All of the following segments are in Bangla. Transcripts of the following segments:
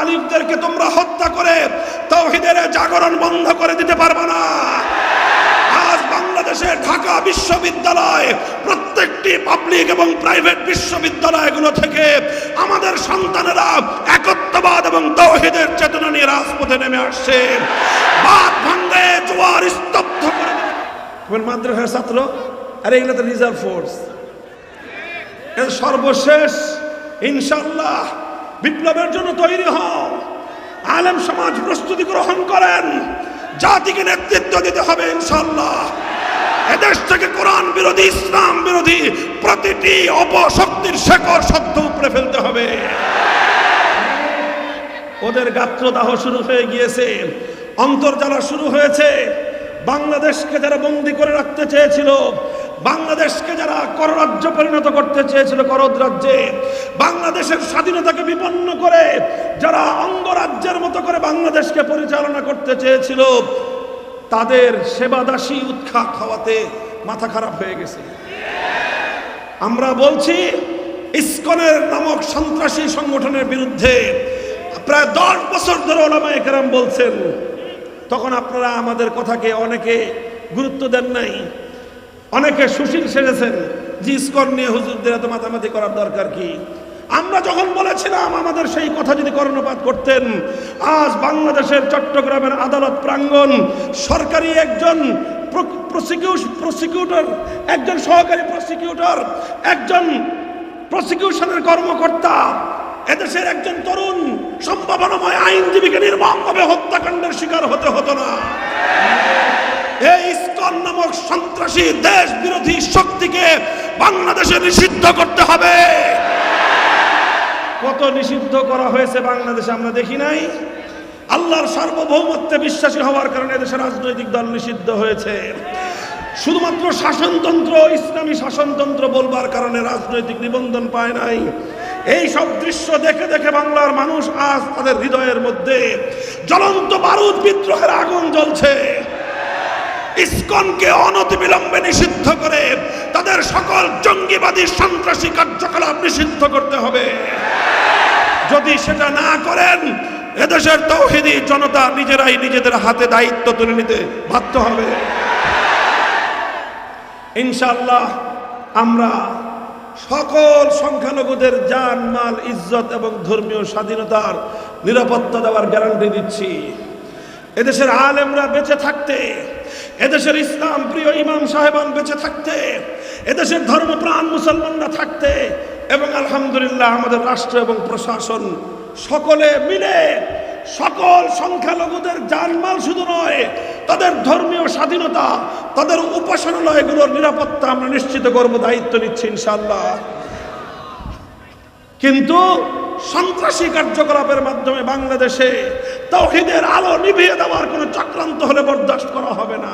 আলিফদেরকে তোমরা হত্যা করে তৌহিদের জাগরণ বন্ধ করে দিতে পারবে না। আজ বাংলাদেশে ঢাকা বিশ্ববিদ্যালয়, প্রত্যেকটি পাবলিক এবং প্রাইভেট বিশ্ববিদ্যালয়গুলো থেকে আমাদের সন্তানেরা একত্ববাদ এবং তৌহিদের চেতনা নিয়ে রাজপথে নেমে আসছে। বাদ ভাঙ্গে জোয়ার স্তব্ধ করে। মাদ্রাসার ছাত্র, আরে এগুলো তো রিজার্ভ ফোর্স এর সর্বশেষ ইনশাল্লাহ বিপ্লবের জন্য তৈরি হও। আলেম সমাজ প্রস্তুতি গ্রহণ করেন। জাতিকে নেতৃত্ব দিতে হবে ইনশাল্লাহ এদেশ থেকে কোরআন বিরোধী, ইসলাম বিরোধী প্রতিটি অপশক্তির শেকড় শব্দ উপরে ফেলতে হবে। ওদের গাত্রদাহ শুরু হয়ে গিয়েছে। অন্তর্জালা শুরু হয়েছে। বাংলাদেশকে যারা বন্দি করে রাখতে চেয়েছিল বাংলাদেশকে যারা কররাজ্য পরিণত করতে চেয়েছিল করদ রাজ্যে, বাংলাদেশের স্বাধীনতাকে বিপন্ন করে যারা অঙ্গরাজ্যের মতো করে বাংলাদেশকে পরিচালনা করতে চেয়েছিল, তাদের সেবাদাসী উৎখাত হওয়াতে মাথা খারাপ হয়ে গেছে। আমরা বলছি, ইস্কনের নামক সন্ত্রাসী সংগঠনের বিরুদ্ধে প্রায় দশ বছর ধরে ওলামা একরাম বলছেন, তখন আপনারা আমাদের কথাকে অনেকে গুরুত্ব দেন নাই। অনেকে সুশীল সেরেছেন যে ইস্কন নিয়ে হুজুরদের এত মাতামাতি করার দরকার কি? আমরা যখন বলেছিলাম আমাদের সেই কথা যদি কর্ণপাত করতেন, আজ বাংলাদেশের চট্টগ্রামের আদালত প্রাঙ্গণ সরকারি একজন প্রসিকিউটর একজন সহকারী প্রসিকিউটর একজন প্রসিকিউশনের কর্মকর্তা, এদেশের একজন তরুণ, সম্ভাবনাময় আইনজীবীকে নির্মমভাবে হত্যাকাণ্ডের শিকার হতে হতো না। এই ইসকন নামক সন্ত্রাসী দেশ বিরোধী শক্তিকে বাংলাদেশে নিষিদ্ধ করতে হবে। কত নিষিদ্ধ করা হয়েছে বাংলাদেশে আমরা দেখি নাই। আল্লাহর সার্বভৌমত্বে বিশ্বাসী হওয়ার কারণে দেশের রাজনৈতিক দল নিষিদ্ধ হয়েছে। শুধুমাত্র শাসনতন্ত্র, ইসলামী শাসনতন্ত্র বলবার কারণে রাজনৈতিক নিবন্ধন পায় নাই। এই সব দৃশ্য দেখে দেখে বাংলার মানুষ আজ তাদের হৃদয়ের মধ্যে জ্বলন্ত বারুদ বিদ্রোহের আগুন জ্বলছে। ইসকনকে অনতিবিলম্বে নিষিদ্ধ করে তাদের সকল জঙ্গিবাদী সন্ত্রাসী কার্যকলাপ নিষিদ্ধ করতে হবে। যদি সেটা না করেন, এদেশের তৌহিদি জনতা নিজেরাই নিজেদের হাতে দায়িত্ব তুলে নিতে বাধ্য হবে। ইনশাল্লাহ আমরা সকল সংখ্যালঘুদের জান, মাল, ইজ্জত এবং ধর্মীয় স্বাধীনতার নিরাপত্তা দেওয়ার গ্যারান্টি দিচ্ছি। এদেশের আলেমরা বেঁচে থাকতে এদেশের ইসলাম প্রিয় ইমাম সাহেবান বেঁচে থাকতে, এদেশের ধর্মপ্রাণ মুসলমানরা থাকতে, এবং আলহামদুলিল্লাহ আমাদের রাষ্ট্র এবং প্রশাসন সকলে মিলে সকল সংখ্যালঘুদের জানমাল শুধু নয়, তাদের ধর্মীয় স্বাধীনতা, তাদের উপাসনালয়গুলোর নিরাপত্তা আমরা নিশ্চিত করব, দায়িত্ব নিচ্ছি ইনশাল্লাহ কিন্তু সন্ত্রাসী কার্যকলাপের মাধ্যমে বাংলাদেশে তৌহিদের আলো নিভিয়ে দেওয়ার কোনো চক্রান্ত হলে বরদাস্ত করা হবে না।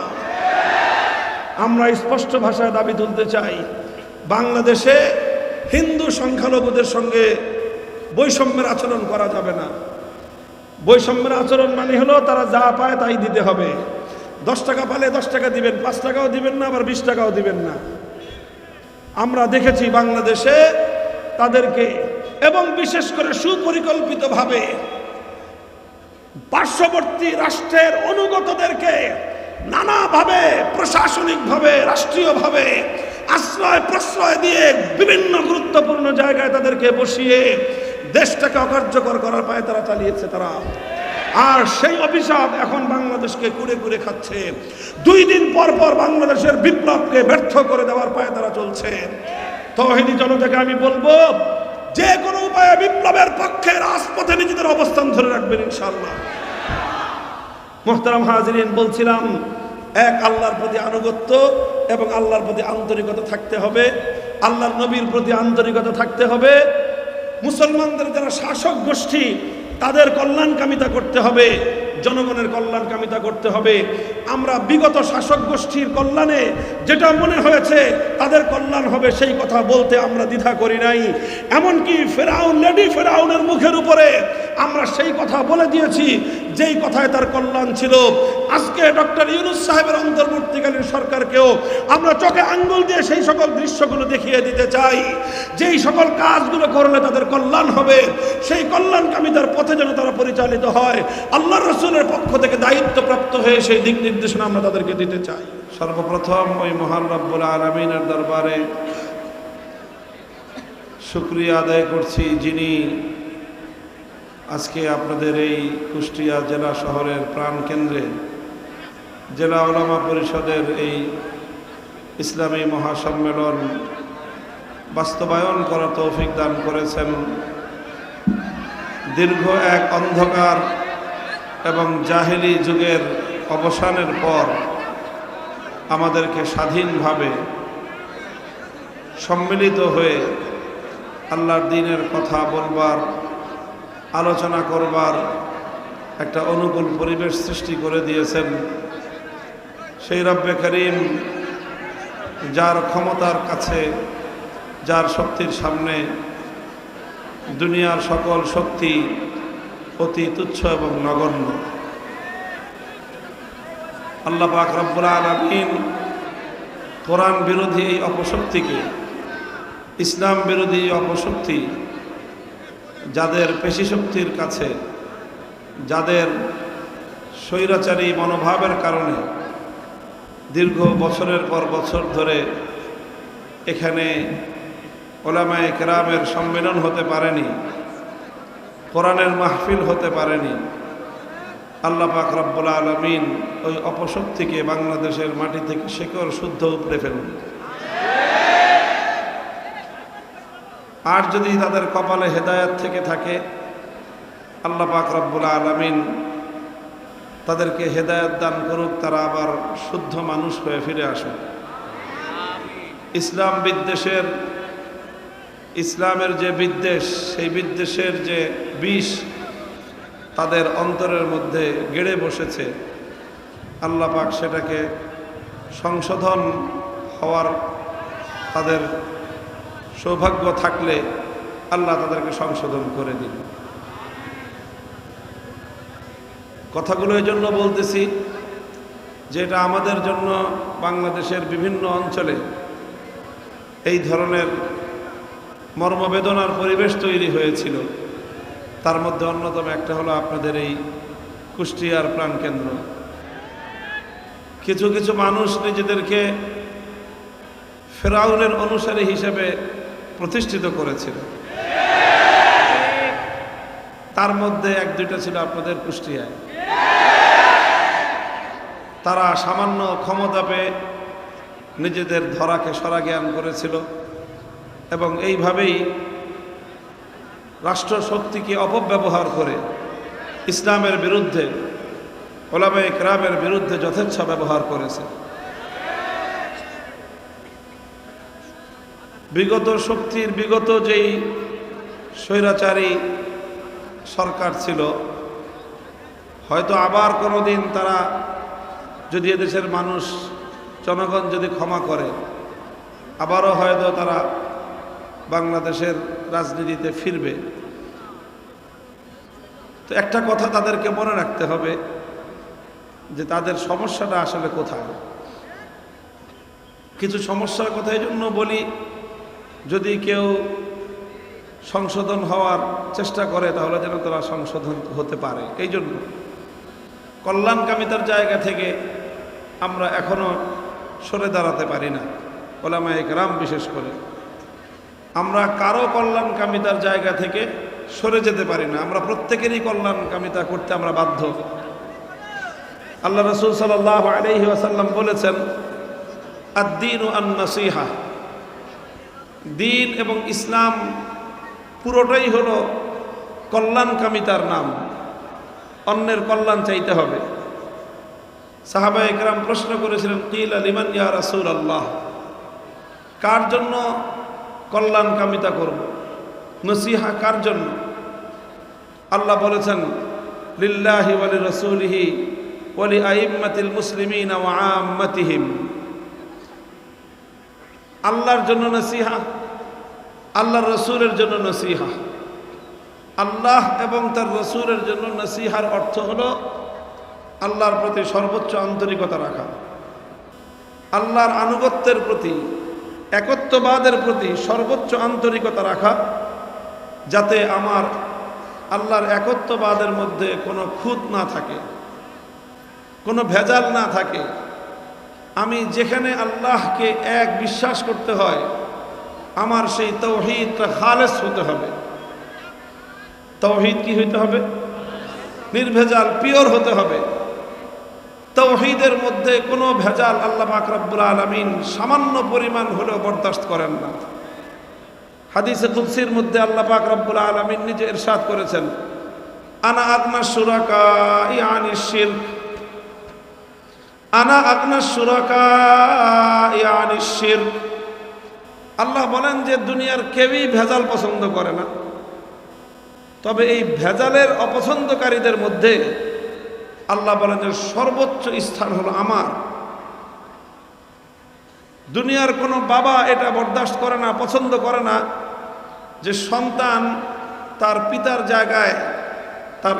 আমরা স্পষ্ট ভাষায় দাবি তুলতে চাই, বাংলাদেশে হিন্দু সংখ্যালঘুদের সঙ্গে বৈষম্যের আচরণ করা যাবে না। বৈষম্যের আচরণ মানে হলো তারা যা পায় তাই দিতে হবে। দশ টাকা পালে দশ টাকা দিবেন, পাঁচ টাকাও দিবেন না, আবার বিশ টাকাও দিবেন না। আমরা দেখেছি বাংলাদেশে তাদেরকে, এবং বিশেষ করে সুপরিকল্পিতভাবে পার্শ্ববর্তী রাষ্ট্রের অনুগতদেরকে নানাভাবে, প্রশাসনিকভাবে, রাষ্ট্রীয়ভাবে আশ্রয়, প্রশ্রয় দিয়ে বিভিন্ন গুরুত্বপূর্ণ জায়গায় তাদেরকে বসিয়ে দেশটাকে অকার্যকর করার পায়ে তারা চালিয়েছে তারা। আর সেই অভিশাপ এখন বাংলাদেশকে কুড়ে কুড়ে খাচ্ছে। দুই দিন পর পর বাংলাদেশের বিপ্লবকে ব্যর্থ করে দেওয়ার পায়ে তারা চলছে। তহিদি জনতাকে আমি বলব, যে কোনো উপায়ে বিপ্লবের পক্ষে রাজপথে নিজেদের অবস্থান ধরে রাখবেন ইনশাল্লাহ মোহতারাম হাজরিন, বলছিলাম, এক আল্লাহর প্রতি আনুগত্য এবং আল্লাহর প্রতি আন্তরিকতা থাকতে হবে, আল্লাহর নবীর প্রতি আন্তরিকতা থাকতে হবে, মুসলমানদের যারা শাসক গোষ্ঠী, তাদের কল্যাণকামিতা করতে হবে, জনগণের কল্যাণকামিতা করতে হবে। আমরা বিগত শাসক গোষ্ঠীর কল্যাণে যেটা মনে হয়েছে, তাদের কল্যাণ হবে সেই কথা বলতে আমরা দ্বিধা করি নাই। এমনকি ফেরাউন, লেডি ফেরাউনের মুখের উপরে আমরা সেই কথা বলে দিয়েছি যেই কথায় তার কল্যাণ ছিল, আজকে ডক্টর ইউনুস সাহেবের অন্তর্বর্তীকালীন সরকারকেও আমরা চোখে আঙ্গুল দিয়ে সেই সকল দৃশ্যগুলো দেখিয়ে দিতে চাই। যেই সকল কাজগুলো করলে তাদের কল্যাণ হবে, সেই কল্যাণকামিতার পথে যেন তারা পরিচালিত হয়। আল্লাহ রসুলের পক্ষ থেকে দায়িত্বপ্রাপ্ত হয়ে সেই দিক নির্দেশনা আমরা তাদেরকে দিতে চাই। সর্বপ্রথম ওই মহান রব্বুল আলমিনের দরবারে শুক্রিয়া আদায় করছি যিনি আজকে আপনাদের এই কুষ্টিয়া জেলা শহরের প্রাণকেন্দ্রে জেলা ওলামা পরিষদের এই ইসলামী মহাসম্মেলন বাস্তবায়ন করা তৌফিক দান করেছেন। দীর্ঘ এক অন্ধকার এবং জাহেলি যুগের অবসানের পর আমাদেরকে স্বাধীনভাবে সম্মিলিত হয়ে আল্লাহর দিনের কথা বলবার আলোচনা করবার একটা অনুকূল পরিবেশ সৃষ্টি করে দিয়েছেন। সেই রব্বে করিম যার ক্ষমতার কাছে, যার শক্তির সামনে দুনিয়ার সকল শক্তি অতি তুচ্ছ এবং নগণ্য। আল্লাহ পাক রব্বুল আলমিন কোরআন বিরোধী এই অপশক্তিকে, ইসলাম বিরোধী অপশক্তি যাদের পেশিশক্তির কাছে, যাদের স্বৈরাচারী মনোভাবের কারণে দীর্ঘ বছরের পর বছর ধরে এখানে ওলামায় কেরামের সম্মেলন হতে পারেনি, কোরআনের মাহফিল হতে পারেনি, আল্লাহ পাক রব্বুল আলমিন ওই অপশক্তিকে বাংলাদেশের মাটি থেকে শেকড় শুদ্ধ উপড়ে ফেলুন। আর যদি তাদের কপালে হেদায়াত থেকে থাকে, আল্লাহ পাক রব্বুল আলমিন তাদেরকে হেদায়ত দান করুক, তারা আবার শুদ্ধ মানুষ হয়ে ফিরে আসুক। ইসলাম বিদ্বেষের, ইসলামের যে বিদ্বেষ, সেই বিদ্বেষের যে বিষ তাদের অন্তরের মধ্যে গেড়ে বসেছে। আল্লাহ পাক সেটাকে সংশোধন হওয়ার তাদের সৌভাগ্য থাকলে আল্লাহ তাদেরকে সংশোধন করে দিন। কথাগুলো এই জন্য বলতেছি যে এটা আমাদের জন্য বাংলাদেশের বিভিন্ন অঞ্চলে এই ধরনের মর্মবেদনার পরিবেশ তৈরি হয়েছিল। তার মধ্যে অন্যতম একটা হলো আপনাদের এই কুষ্টিয়ার প্রাণকেন্দ্র। কিছু কিছু মানুষ নিজেদেরকে ফেরাউনের অনুসারী হিসেবে প্রতিষ্ঠিত করেছিল। তার মধ্যে এক দুইটা ছিল আপনাদের কুষ্টিয়ায়। তারা সামান্য ক্ষমতা পেয়ে নিজেদের ধরাকে সরা জ্ঞান করেছিল এবং এইভাবেই রাষ্ট্র শক্তিকে অপব্যবহার করে ইসলামের বিরুদ্ধে ওলামে ক্রামের বিরুদ্ধে যথেচ্ছ ব্যবহার করেছে। বিগত শক্তির, বিগত যেই স্বৈরাচারী সরকার ছিল, হয়তো আবার কোনো দিন তারা যদি এদেশের মানুষ, জনগণ যদি ক্ষমা করে, আবারও হয়তো তারা বাংলাদেশের রাজনীতিতে ফিরবে। তো একটা কথা তাদেরকে মনে রাখতে হবে, যে তাদের সমস্যাটা আসলে কোথায়? কিছু সমস্যার কথা এই জন্য বলি যদি কেউ সংশোধন হওয়ার চেষ্টা করে, তাহলে যেন তারা সংশোধন হতে পারে। এই জন্য কল্যাণকামিতার জায়গা থেকে আমরা এখনও সরে দাঁড়াতে পারি না, ওলামায় গ্রাম বিশেষ করে। আমরা কারও কল্যাণকামিতার জায়গা থেকে সরে যেতে পারি না, আমরা প্রত্যেকেরই কল্যাণকামিতা করতে আমরা বাধ্য। আল্লাহ রসুল সাল্লাহ আলহি আসাল্লাম বলেছেন, আদ্দিন ও আন্নাসিহা। দিন এবং ইসলাম পুরোটাই হলো কল্যাণকামিতার নাম। অন্যের কল্যাণ চাইতে হবে। সাহাবা একরাম প্রশ্ন করেছিলেন, কিল আলিমান ইয়া রাসুল আল্লাহ কার জন্য কল্যাণ কামিতা করব? নসিহা কার জন্য? আল্লাহ বলেছেন, লিল্লাহি ওয়ালি রসুলিহি ওয়ালি আইম্মাতিল মুসলিমিন ওয়া আম্মাতিহিম। আল্লাহর জন্য নসিহা, আল্লাহর রসুলের জন্য নসিহা। আল্লাহ এবং তার রসুলের জন্য নসিহার অর্থ হল আল্লাহর প্রতি সর্বোচ্চ আন্তরিকতা রাখা। আল্লাহর আনুগত্যের প্রতি, একত্ববাদের প্রতি সর্বোচ্চ আন্তরিকতা রাখা, যাতে আমার আল্লাহর একত্ববাদের মধ্যে কোনো খুঁত না থাকে, কোনো ভেজাল না থাকে আমি যেখানে আল্লাহকে এক বিশ্বাস করতে হয়, আমার সেই তৌহিদটা খালেস হতে হবে। তৌহিদ কি হইতে হবে? নির্ভেজাল, পিওর হতে হবে। তৌহিদের মধ্যে কোনো ভেজাল আল্লাহ পাক রব্বুল আলমিন সামান্য পরিমাণ হলেও বরদাস্ত করেন না। হাদিসে কুৎসির মধ্যে আল্লাহ পাক রব্বুল আলমিন নিজে ইরশাদ করেছেন, আনা আগনা সুরাকা ইয়ানি শিরক আনা আপনার সুরাকা আল্লাহ বলেন যে দুনিয়ার কেউই ভেজাল পছন্দ করে না। তবে এই ভেজালের অপছন্দকারীদের মধ্যে আল্লাহ বলেন যে সর্বোচ্চ স্থান হলো আমার। দুনিয়ার কোনো বাবা এটা বরদাস্ত করে না, পছন্দ করে না যে সন্তান তার পিতার জায়গায় তার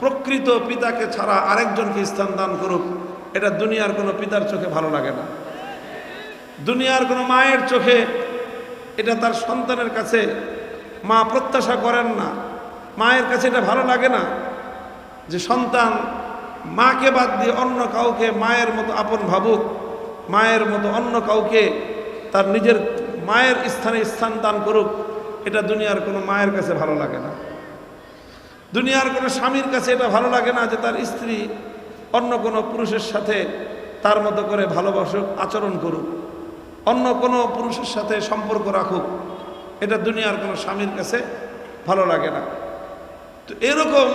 প্রকৃত পিতাকে ছাড়া আরেকজনকে স্থান দান করুক। এটা দুনিয়ার কোনো পিতার চোখে ভালো লাগে না। দুনিয়ার কোনো মায়ের চোখে এটা তার সন্তানের কাছে মা প্রত্যাশা করেন না। মায়ের কাছে এটা ভালো লাগে না যে সন্তান মাকে বাদ দিয়ে অন্য কাউকে মায়ের মতো আপন ভাবুক, মায়ের মতো অন্য কাউকে তার নিজের মায়ের স্থানে স্থান দান করুক, এটা দুনিয়ার কোনো মায়ের কাছে ভালো লাগে না। দুনিয়ার কোনো স্বামীর কাছে এটা ভালো লাগে না যে তার স্ত্রী অন্য কোনো পুরুষের সাথে তার মতো করে ভালোবাসুক, আচরণ করুক। অন্য কোনো পুরুষের সাথে সম্পর্ক রাখুক, এটা দুনিয়ার কোনো স্বামীর কাছে ভালো লাগে না। তো এরকম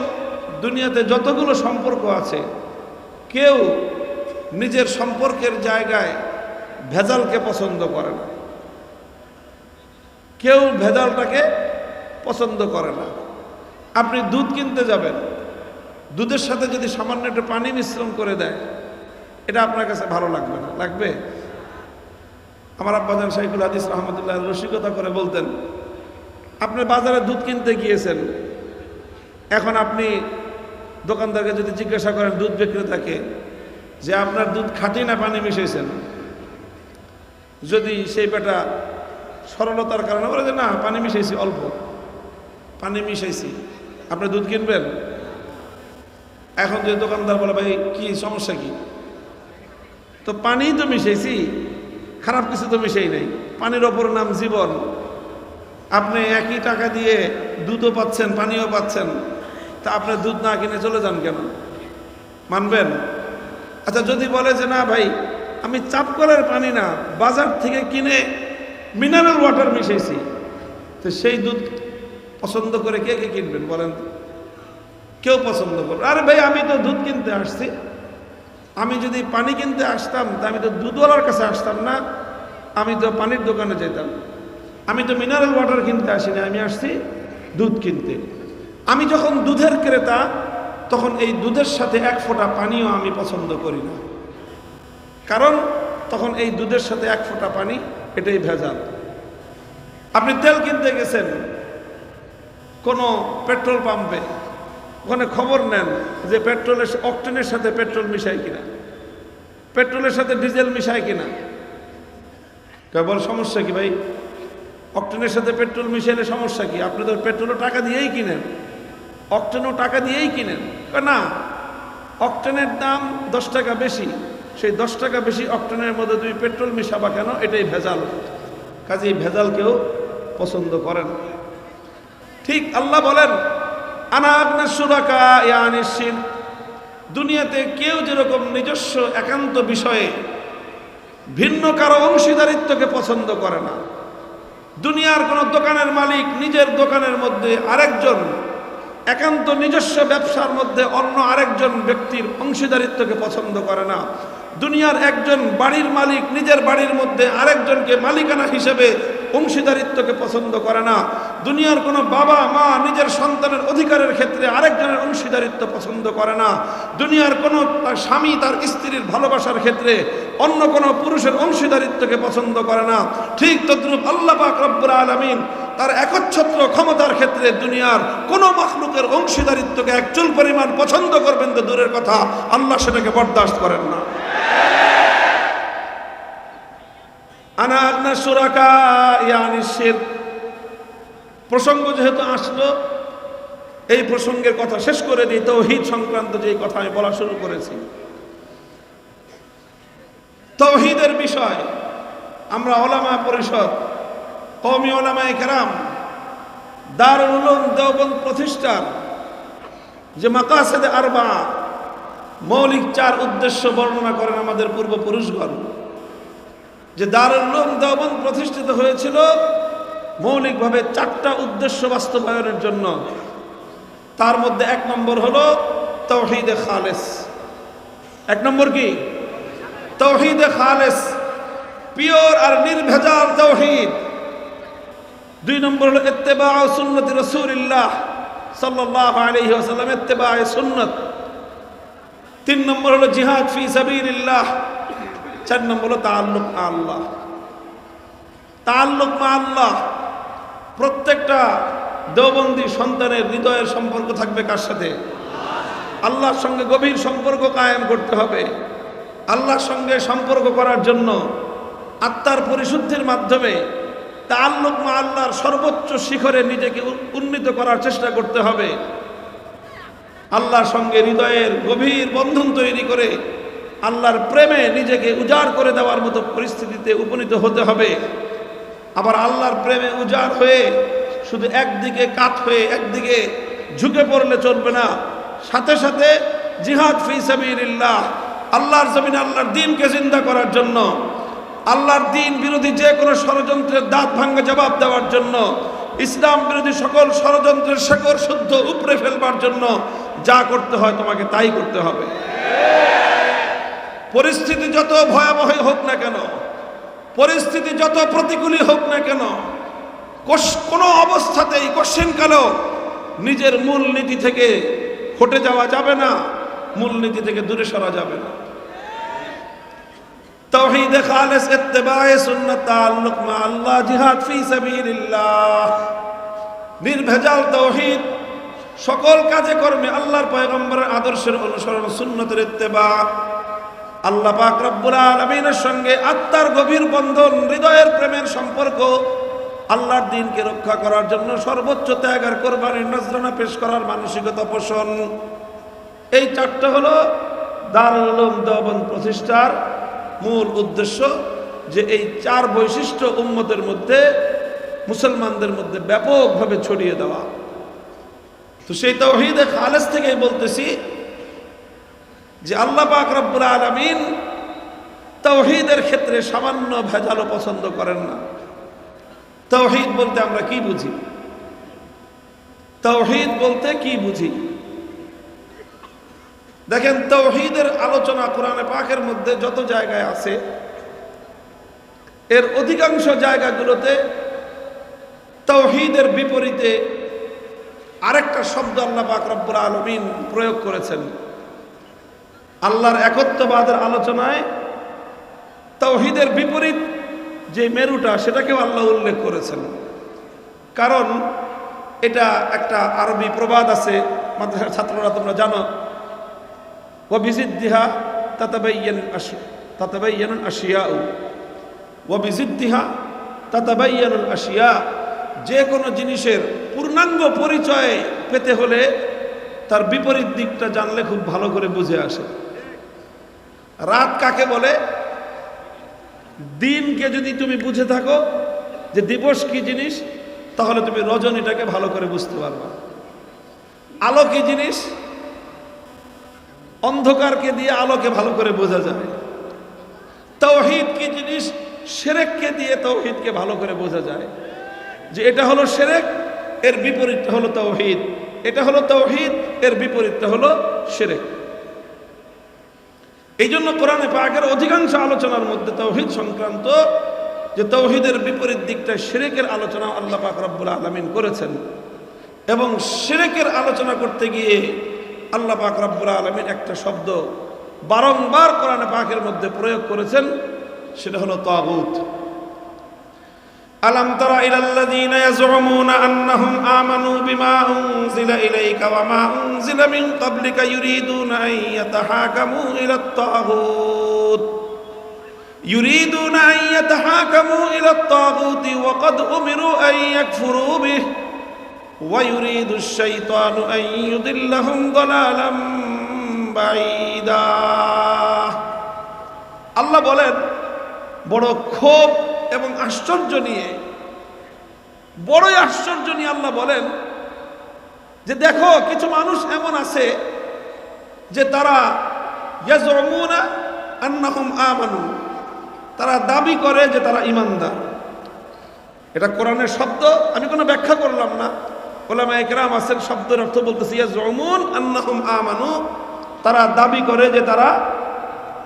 দুনিয়াতে যতগুলো সম্পর্ক আছে, কেউ নিজের সম্পর্কের জায়গায় ভেজালকে পছন্দ করে না। কেউ ভেজালটাকে পছন্দ করে না। আপনি দুধ কিনতে যাবেন দুধের সাথে যদি সামান্য একটু পানি মিশ্রণ করে দেয়, এটা আপনার কাছে ভালো লাগবে না। লাগবে? আমার আব্বাজান শাহিকুল হাদিস রহমতুল্লাহ রসিকতা করে বলতেন, আপনি বাজারে দুধ কিনতে গিয়েছেন, এখন আপনি দোকানদারকে যদি জিজ্ঞাসা করেন দুধ বিক্রেতাকে যে আপনার দুধ খাঁটি না পানি মিশিয়েছেন যদি সেই বেটা সরলতার কারণে বলে যে, না, পানি মিশাইছি, অল্প, পানি মিশাইছি। আপনি দুধ কিনবেন? এখন যে দোকানদার বলে, ভাই, কি সমস্যা কি? তো পানি তো মিশাইছি, খারাপ কিছু তো মিশাই নাই। পানির ওপর নাম জীবন। আপনি একই টাকা দিয়ে দুধও পাচ্ছেন, পানিও পাচ্ছেন। তা আপনি দুধ না কিনে চলে যান কেন? মানবেন? আচ্ছা যদি বলে যে, না ভাই, আমি চাপ কলের পানি না, বাজার থেকে কিনে মিনারেল ওয়াটার মিশাইছি। তো সেই দুধ পছন্দ করে কে কে কিনবেন বলেন তো? কেউ পছন্দ করবে। আরে ভাই, আমি তো দুধ কিনতে আসছি। আমি যদি পানি কিনতে আসতাম, তা আমি তো দুধওয়ালার কাছে আসতাম না। আমি তো পানির দোকানে যেতাম। আমি তো মিনারেল ওয়াটার কিনতে আসিনি, আমি আসছি দুধ কিনতে। আমি যখন দুধের ক্রেতা, তখন এই দুধের সাথে এক ফোঁটা পানিও আমি পছন্দ করি না। কারণ তখন এই দুধের সাথে এক ফোঁটা পানি, এটাই ভেজাল। আপনি তেল কিনতে গেছেন, কোনো পেট্রোল পাম্পে ওখানে খবর নেন যে পেট্রোলের অক্টেনের সাথে পেট্রোল মিশায় কিনা। পেট্রোলের সাথে ডিজেল মিশায় কিনা। কেবল সমস্যা কি ভাই? অক্টেনের সাথে পেট্রোল মিশাইলে সমস্যা কি? আপনি তো পেট্রোলও টাকা দিয়েই কিনেন। অক্টেনও টাকা দিয়েই কিনেন। না, অক্টেনের দাম দশ টাকা বেশি। সেই দশ টাকা বেশি অক্টেনের মধ্যে তুমি পেট্রোল মিশাবা কেন? এটাই ভেজাল। কাজেই ভেজাল কেউ পছন্দ করেন ঠিক আল্লাহ বলেন দুনিয়াতে কেউ যেরকম নিজস্ব একান্ত বিষয়ে ভিন্ন কারও অংশীদারিত্বকে পছন্দ করে না। দুনিয়ার কোনো দোকানের মালিক নিজের দোকানের মধ্যে আরেকজন, একান্ত নিজস্ব ব্যবসার মধ্যে অন্য আরেকজন ব্যক্তির অংশীদারিত্বকে পছন্দ করে না। দুনিয়ার একজন বাড়ির মালিক নিজের বাড়ির মধ্যে আরেকজনকে মালিকানা হিসেবে অংশীদারিত্বকে পছন্দ করে না। দুনিয়ার কোনো বাবা, মা নিজের সন্তানের অধিকারের ক্ষেত্রে আরেকজনের অংশীদারিত্ব পছন্দ করে না। দুনিয়ার কোনো তার স্বামী, তার স্ত্রীর ভালোবাসার ক্ষেত্রে অন্য কোনো পুরুষের অংশীদারিত্বকে পছন্দ করে না। ঠিক তদ্রুপ আল্লাহ পাক রব্বুল আলমিন তার একচ্ছত্র ক্ষমতার ক্ষেত্রে দুনিয়ার কোনো মখলুকের অংশীদারিত্বকে একচুল পরিমাণ পছন্দ করবেন তো দূরের কথা। আল্লাহ সেটাকে বরদাস্ত করেন না। আনা সুরাকা প্রসঙ্গ যেহেতু আসলো, এই প্রসঙ্গের কথা শেষ করে দিই, তৌহিদ সংক্রান্ত যে কথা আমি বলা শুরু করেছি। তৌহিদের বিষয়, আমরা ওলামা পরিষদ কৌমি ওলামায় কেরাম, দারুল উলুম প্রতিষ্ঠার যে মাকাসেদে আরবা, মৌলিক চার উদ্দেশ্য বর্ণনা করেন আমাদের পূর্বপুরুষগণ। যে দারুল উলুম দেওবন্দ প্রতিষ্ঠিত হয়েছিল মৌলিকভাবে চারটা উদ্দেশ্য বাস্তবায়নের জন্য। তার মধ্যে এক নম্বর হলো তৌহিদে খালেস। এক নম্বর কি? তৌহিদে খালেস, পিওর আর নির্ভেজাল তৌহিদ। দুই নম্বর হলো ইত্তেবা সুন্নত রসুলিল্লাহ সাল্লাহ আলহি আসাল্লাম ইত্তেবা সুন্নত। তিন নম্বর হলো জিহাদ ফি সাবিলিল্লাহ চার নম্বর হলো তাল্লুক মা আল্লাহ। তাল্লুক মা আল্লাহ প্রত্যেকটা দেওবন্দি সন্তানের হৃদয়ের সম্পর্ক থাকবে কার সাথে? আল্লাহর সঙ্গে গভীর সম্পর্ক কায়েম করতে হবে। আল্লাহর সঙ্গে সম্পর্ক করার জন্য আত্মার পরিশুদ্ধির মাধ্যমে তাল্লুক মা আল্লাহর সর্বোচ্চ শিখরে নিজেকে উন্নীত করার চেষ্টা করতে হবে। আল্লাহর সঙ্গে হৃদয়ের গভীর বন্ধন তৈরি করে আল্লাহর প্রেমে নিজেকে উজাড় করে দেওয়ার মতো পরিস্থিতিতে উপনীত হতে হবে। আবার আল্লাহর প্রেমে উজাড় হয়ে শুধু একদিকে কাত হয়ে একদিকে ঝুঁকে পড়লে চলবে না। সাথে সাথে জিহাদ ফি সাবিলিল্লাহ, আল্লাহর জমিন আল্লাহর দিনকে চিন্তা করার জন্য, আল্লাহর দিন বিরোধী যে কোনো ষড়যন্ত্রের দাঁত ভাঙ্গা জবাব দেওয়ার জন্য, ইসলাম বিরোধী সকল ষড়যন্ত্রের শেকড় শুদ্ধ উপড়ে ফেলবার জন্য যা করতে হয় তোমাকে তাই করতে হবে। পরিস্থিতি যত ভয়াবহ হোক না কেন, পরিস্থিতি যত প্রতিকূলই হোক না কেন কোনো অবস্থাতেই কোশ্চেনকালেও নিজের মূল নীতি থেকে হটে যাওয়া যাবে না মূল নীতি থেকে দূরে সরা যাবে না। তৌহিদ খালেস ইত্তেবায়ে সুন্নাত তাআল্লুক আল্লাহ জিহাদ ফি সাবিলিল্লাহ। নির্ভেজাল তৌহিদ, সকল কাজে কর্মে আল্লাহর পয়গম্বরের আদর্শের অনুসরণ সুন্নতের ইত্তেবা। আল্লাহ পাক রব্বুল আলামিনের সঙ্গে আত্মার গভীর বন্ধন, হৃদয়ের প্রেমের সম্পর্ক, আল্লাহর দিনকে রক্ষা করার জন্য সর্বোচ্চ ত্যাগ আর কোরবানির নজরানা পেশ করার মানসিকতা পোষণ এই চারটা হলো দারুল উলুম দেওবন্দ প্রতিষ্ঠার মূল উদ্দেশ্য যে এই চার বৈশিষ্ট্য উম্মতের মধ্যে, মুসলমানদের মধ্যে ব্যাপকভাবে ছড়িয়ে দেওয়া। তো সেই তৌহিদে খালেস থেকেই বলতেছি যে আল্লাহ পাক রব্বুল আলামিন তৌহিদের ক্ষেত্রে সামান্য ভেজালও পছন্দ করেন না। তৌহিদ বলতে আমরা কি বুঝি? তৌহিদ বলতে কি বুঝি? দেখেন তৌহিদের আলোচনা কোরআনে পাকের মধ্যে যত জায়গায় আছে, এর অধিকাংশ জায়গাগুলোতে তৌহিদের বিপরীতে আরেকটা শব্দ আল্লাহ পাক রব্বুল আলমিন প্রয়োগ করেছেন। আল্লাহর একত্ববাদের আলোচনায় তৌহিদের বিপরীত যে মেরুটা, সেটাকেও আল্লাহ উল্লেখ করেছেন। কারণ এটা একটা আরবি প্রবাদ আছে, মাদ্রাসার ছাত্ররা তোমরা জানো ও বিজিদ্দিহা তাতাবাইয়ান আশি তাতাবাইয়ানুল আশিয়া ও বিজিদ্দিহা তাতাবাইয়ানুল আশিয়া। যে কোনো জিনিসের পূর্ণাঙ্গ পরিচয় পেতে হলে তার বিপরীত দিকটা জানলে খুব ভালো করে বুঝে আসে। রাত কাকে বলে? দিনকে যদি তুমি বুঝে থাকো যে দিবস কি জিনিস, তাহলে তুমি রজনীটাকে ভালো করে বুঝতে পারবা। আলো কি জিনিস? অন্ধকারকে দিয়ে আলোকে ভালো করে বোঝা যায়। তৌহিদ কি জিনিস? সেরেককে দিয়ে তৌহিদকে ভালো করে বোঝা যায়। যে এটা হলো সেরেক, এর বিপরীতটা হলো তৌহিদ। এটা হলো তৌহিদ, এর বিপরীতটা হলো সেরেক। এই জন্য কোরআনে পাকের অধিকাংশ আলোচনার মধ্যে তৌহিদ সংক্রান্ত যে তৌহিদের বিপরীত দিকটা সেরেকের আলোচনা আল্লাহ পাক রব্বুল আলমিন করেছেন। এবং সেরেকের আলোচনা করতে গিয়ে আল্লাহ পাক রব্বুল আলমিন একটা শব্দ বারংবার কোরআনে পাকের মধ্যে প্রয়োগ করেছেন, সেটা হলো তাগুত। ألم تر إلى الذين يزعمون أنهم آمنوا بما أنزل إليك وما أنزل من قبلك يريدون أن يتحاكموا إلى الطاغوت يريدون أن يتحاكموا إلى الطاغوت وقد أمروا أن يكفروا به ويريد الشيطان أن يضلهم ضلالا بعيدا আল্লাহ বলেন বড় ক্ষোভ এবং আশ্চর্য নিয়ে, বড়ই আশ্চর্য নিয়ে আল্লাহ বলেন যে দেখো, কিছু মানুষ এমন আছে যে তারা আমানু। তারা দাবি করে যে তারা ইমানদার। এটা কোরআনের শব্দ, আমি কোনো ব্যাখ্যা করলাম না। ওলামা আছেন, শব্দের অর্থ বলতেছি আমানু। তারা দাবি করে যে তারা,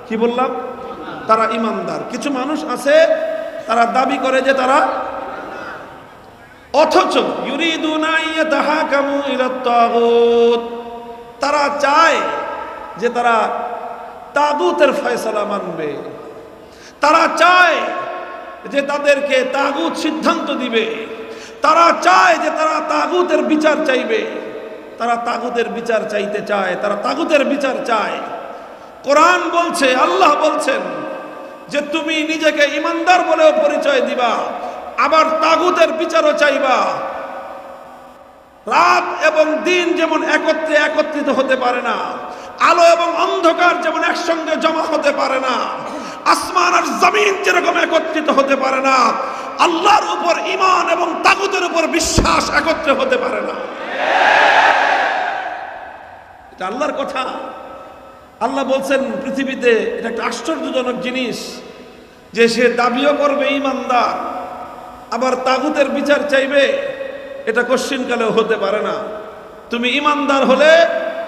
কি বললাম? তারা ইমানদার। কিছু মানুষ আছে তারা দাবি করে যে তারা অথচ তারা চায় যে তারা তাগুতের ফয়সালা মানবে। তারা চায় যে তাদেরকে তাগুত সিদ্ধান্ত দিবে। তারা চায় যে তারা তাগুতের বিচার চাইবে। তারা তাগুতের বিচার চাইতে চায়, তারা তাগুতের বিচার চায়। কোরআন বলছে, আল্লাহ বলছেন যে তুমি নিজেকে ইমানদার বলেও পরিচয় দিবা, আবার তাগুতের বিচারও চাইবা। রাত এবং দিন যেমন একত্রে একত্রিত হতে পারে না, আলো এবং অন্ধকার যেমন একসঙ্গে জমা হতে পারে না, আসমান আর জমিন যেরকম একত্রিত হতে পারে না, আল্লাহর উপর ইমান এবং তাগুতের উপর বিশ্বাস একত্রে হতে পারে না। এটা আল্লাহর কথা। আল্লাহ বলছেন, পৃথিবীতে এটা একটা আশ্চর্যজনক জিনিস যে সে দাবিও করবে, ইমানদার। আবার তাগুতের বিচার চাইবে, এটা কশ্চিনকালেও হতে পারে না। তুমি ইমানদার হলে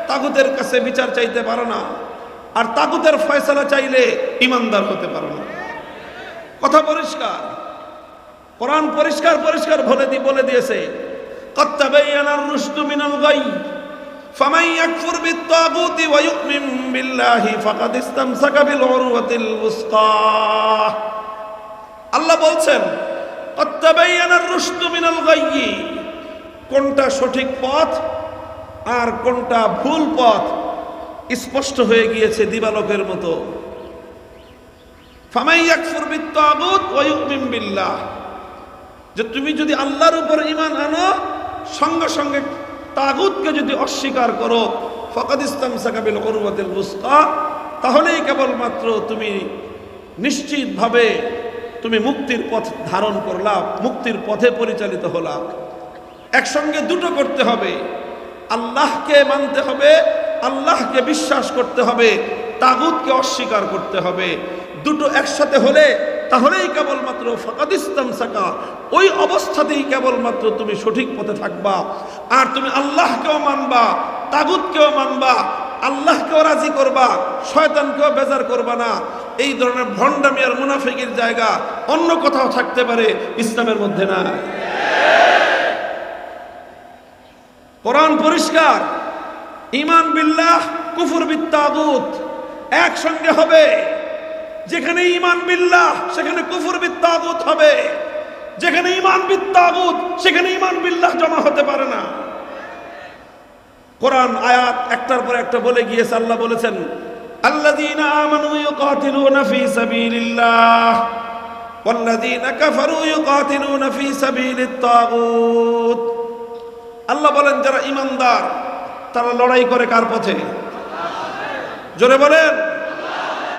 তাগুতের কাছে বিচার চাইতে পারো না, আর তাগুতের ফয়সলা চাইলে ইমানদার হতে পারো না। কথা পরিষ্কার। কোরআন পরিষ্কার পরিষ্কার বলে দি বলে দিয়েছে, কত্তাবাইয়ানার রুশদু মিনাল গাই فمن يكفر بالطاغوت ويؤمن بالله فقد استمسك بالعروة الوثقى আল্লাহ বলছেন কত্তাবাইয়ানার রুশদু মিনাল গায়্যি কোনটা সঠিক পথ আর কোনটা ভুল পথ স্পষ্ট হয়ে গিয়েছে দিবালকের মতো ফামাই ইয়াকফুর বিত্তাগুত ওয়া ইউমিন বিল্লাহ যে তুমি যদি আল্লাহর উপর ঈমান আনো সঙ্গে সঙ্গে তাগুতকে যদি অস্বীকার করো, ফকাদ ইসলাম সাকাবিল করবাতিল মুস্কা তাহলেই কেবলমাত্র তুমি নিশ্চিতভাবে তুমি মুক্তির পথ ধারণ করলা, মুক্তির পথে পরিচালিত হলা। একসঙ্গে দুটো করতে হবে। আল্লাহকে মানতে হবে, আল্লাহকে বিশ্বাস করতে হবে, তাগুতকে অস্বীকার করতে হবে। দুটো একসাথে হলে তাহলেই কেবলমাত্র ফকাদ ইসলাম সাকা ওই অবস্থাতেই কেবলমাত্র তুমি সঠিক পথে থাকবা। আর তুমি আল্লাহকেও মানবা, তাগুতকেও মানবা, আল্লাহকেও রাজি করবা, শয়তানকেও বেজার করবা না। এই ধরনের ভণ্ডামি আর মুনাফিকের জায়গা অন্য কোথাও থাকতে পারে, ইসলামের মধ্যে না। কোরআন পরিষ্কার ইমান বিল্লাহ, কুফুর বিত্তাগুত একসঙ্গে হবে। যেখানে ইমান বিল্লাহ সেখানে কুফুর বিত্তাগুত হবে যেখানে ইমান বিত্তাগুত সেখানে ইমান বিল্লাহ জমা হতে পারে না কোরআন আয়াত একটার পর একটা বলে গিয়েছে আল্লাহ বলেছেন আল্লাযীনা আমানু ইউকাতিলুনা ফি সাবিলিল্লাহ والذين كفروا يقاتلون في سبيل الطاغوت আল্লাহ বলেন যারা ইমানদার তারা লড়াই করে কার পথে জোরে বলেন